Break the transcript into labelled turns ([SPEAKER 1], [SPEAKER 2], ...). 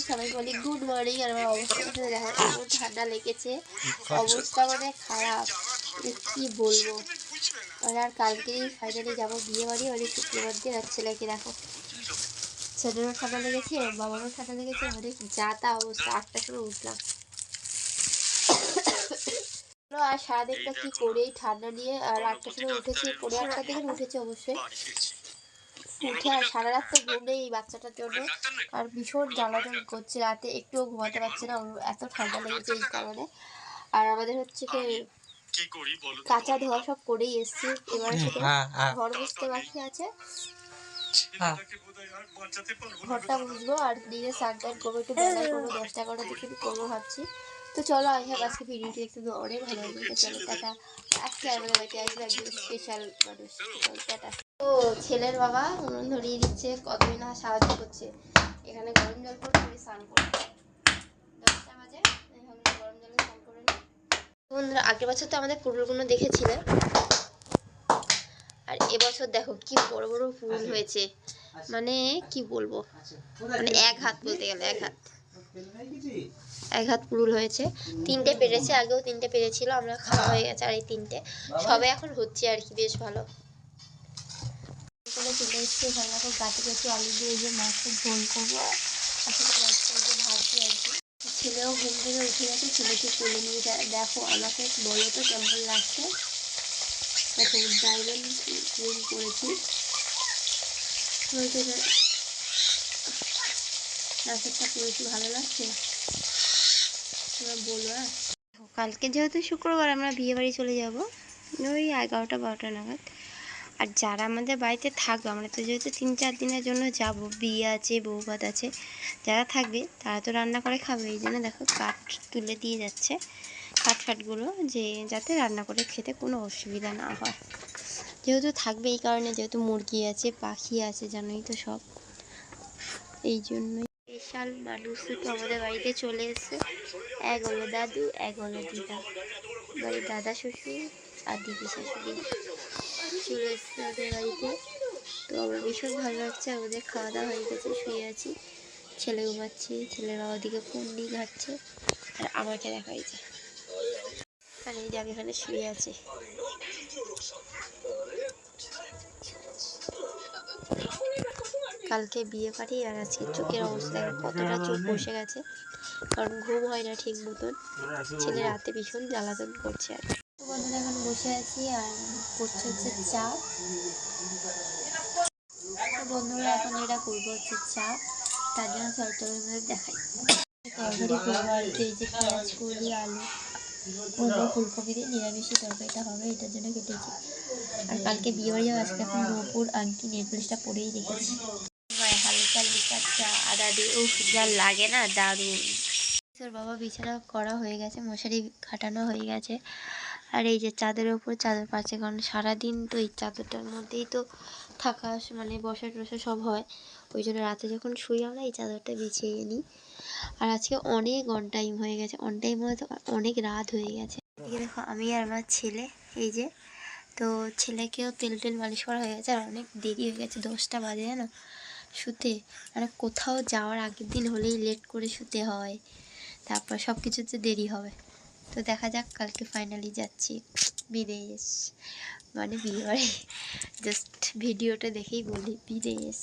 [SPEAKER 1] সবাই বলি good morning আর আমার অবস্থা দেখো এমন ঠান্ডা লেগেছে। অবস্থা মানে খারাপ। কি বলব? মানে আর কালকেই ফাইনালি যাব বিয়ে বাড়ি মানে শুক্রবার দিন আর ছেলেকে দেখো। ছেলেরও ঠান্ডা লেগেছে, বাবারও ঠান্ডা লেগেছে মানে যা তা অবস্থা, আটটার সময় উঠলাম। আর সারাদিনটা কি করে ঠান্ডা নিয়ে? আর আটটার সময় উঠেছি পনেরো আটটা থেকে উঠেছি অবশ্যই। উঠে আর সারা রাত তো ঘুম নেই এই বাচ্চাটার জন্য। আর ভীষণ জ্বালাতন করছে রাতে একটুও ঘুমাতে পারছে না ওর এত ঠান্ডা লেগেছে এই কারণে। আর আমাদের হচ্ছে কি
[SPEAKER 2] বলো?
[SPEAKER 1] কাঁচা ধোয়া সব করেই এসছি। এবার শুধু
[SPEAKER 3] হ্যাঁ হ্যাঁ।
[SPEAKER 1] ঘর বুঝতে বাকি আছে।
[SPEAKER 2] না।
[SPEAKER 1] ঘরটা বুঝব আর দিনে স্নান টান করব একটু বেলায় করব দশটা এগারোটা দিকে করব ভাবছি। তো চলো আই হ্যাভ আজকে ভিডিওটি দেখতে তো অনেক ভালো লাগবে চলো টাটা। আজকে আমাদের বাড়িতে আসবে একজন স্পেশাল মানুষ। চলো, টাটা। তো ছেলের বাবা উনুন ধরিয়ে দিচ্ছে কতদিন না সাহায্য করছে। এখানে গরম জল করে আমি স্নান করব। দশটা বাজে গরম জলে স্নান করে নিই। বন্ধুরা আগের বছর তো আমাদের পুরুলগুলো দেখেছিলে। আর এবছর দেখো কি বড় বড় পুরুল হয়েছে। মানে কি বলব? মানে এক হাত বলতে গেলে এক হাত। এক হাত পুরুল হয়েছে। তিনটে পেরেছে আগেও তিনটে পেরেছিল আমরা খাওয়া হয়ে গেছে আর এই তিনটে। সবে এখন হচ্ছে আর কি বেশ ভালো। করে চলে এসেছি এখানে দেখো গাছে গাছে আলু দিয়ে যে মাছের ঝোল করব। আসলে মাছটা আর কি। ছেলেও ঘুম থেকে উঠে গেছে, ছেলেকে কোলে নিয়ে দেখো আমাকে বলো তো কেমন লাগছে? দেখো ডায়মন্ড ক্রিম করেছি। নাচেরটা করেছি ভালো লাগছে? তোমরা বলো হ্যাঁ। কালকে যেহেতু শুক্রবার, আমরা বিয়ে বাড়ি চলে যাব। ওই এগারোটা, বারোটা নাগাদ। আর যারা আমাদের বাড়িতে থাকবে, আমরা তো যেহেতু তিন চার দিনের জন্য যাব, বিয়ে আছে, বউ ভাত আছে, যারা থাকবে তারা তো রান্না করে খাবে। এই জন্য দেখো কাঠ তুলে দিয়ে যাচ্ছে কাঠ ফাটগুলো যে যাতে রান্না করে খেতে কোনো অসুবিধা না হয়। যেহেতু থাকবে এই কারণে, যেহেতু মুরগি আছে, পাখি আছে, জানোই তো সব। এই জন্যই স্পেশাল মানুষ দুটো আমাদের বাড়িতে চলে এসেছে। এক হলো দাদু, এক হলো দিদা। বাড়ির দাদা, শ্বশুর। আর দিদি শাশুড়ি চলে এসেছে আমাদের বাড়িতে। তো আমার ভীষণ ভালো লাগছে, আমাদের খাওয়া দাওয়া হয়ে গেছে, শুয়ে আছি। ছেলে ঘুমাচ্ছে ঘাটছে, আর আমাকে দেখা হয়েছে আর এই এখানে শুয়ে কালকে বিয়ে বাড়ি আর আজকে চোখের অবস্থা কতটা চোখ বসে গেছে, কারণ ঘুম হয় না ঠিক মতন। ছেলে রাতে ভীষণ জ্বালাতন করছে আর। বন্ধুরা এখন বসে আছি আর করছে হচ্ছে চা বন্ধুরা, এখন এটা করব হচ্ছে চা। তার জন্য তরকারির দেখাই। তরকারি করব আর কি, এই যে পেঁয়াজ কলি আলু করব ফুলকপি দিয়ে নিরামিষই তরকারিটা হবে, এটার জন্য কেটেছি। আর কালকে বিয়ে যাব আজকে এখন নূপুর আংটি, নেকলেসটা পরেই রেখেছি। হালকা লিকার চা, আদা দিয়ে ও যা লাগে না, দারুণ। তোর বাবা বিছানা করা হয়ে গেছে, মশারি খাটানো হয়ে গেছে। আর এই যে চাদরের ওপর, চাদর পাচ্ছে কারণ সারাদিন তো এই চাদরটার মধ্যেই তো থাকা মানে বসা টসা সব হয়। ওই জন্য রাতে যখন শুই আমরা এই চাদরটা বিছিয়ে নিই। আর আজকে অনেক অন টাইম হয়ে গেছে। অন টাইম বলতে অনেক রাত হয়ে গেছে। দেখো, আমি আর আমার ছেলে, এই যে, তো ছেলেকেও তেল টেল মালিশ করা হয়ে গেছে। আর অনেক দেরি হয়ে গেছে, দশটা বাজে জানো শুতে। মানে কোথাও যাওয়ার আগের দিন হলেই লেট করে শুতে হয়। তারপর সব কিছুতে দেরি হবে। তো দেখা যাক, কালকে ফাইনালি যাচ্ছি। বিদেশ। মানে বিয়ে বাড়ি। জাস্ট ভিডিওটা দেখেই বলি, বিদেশ।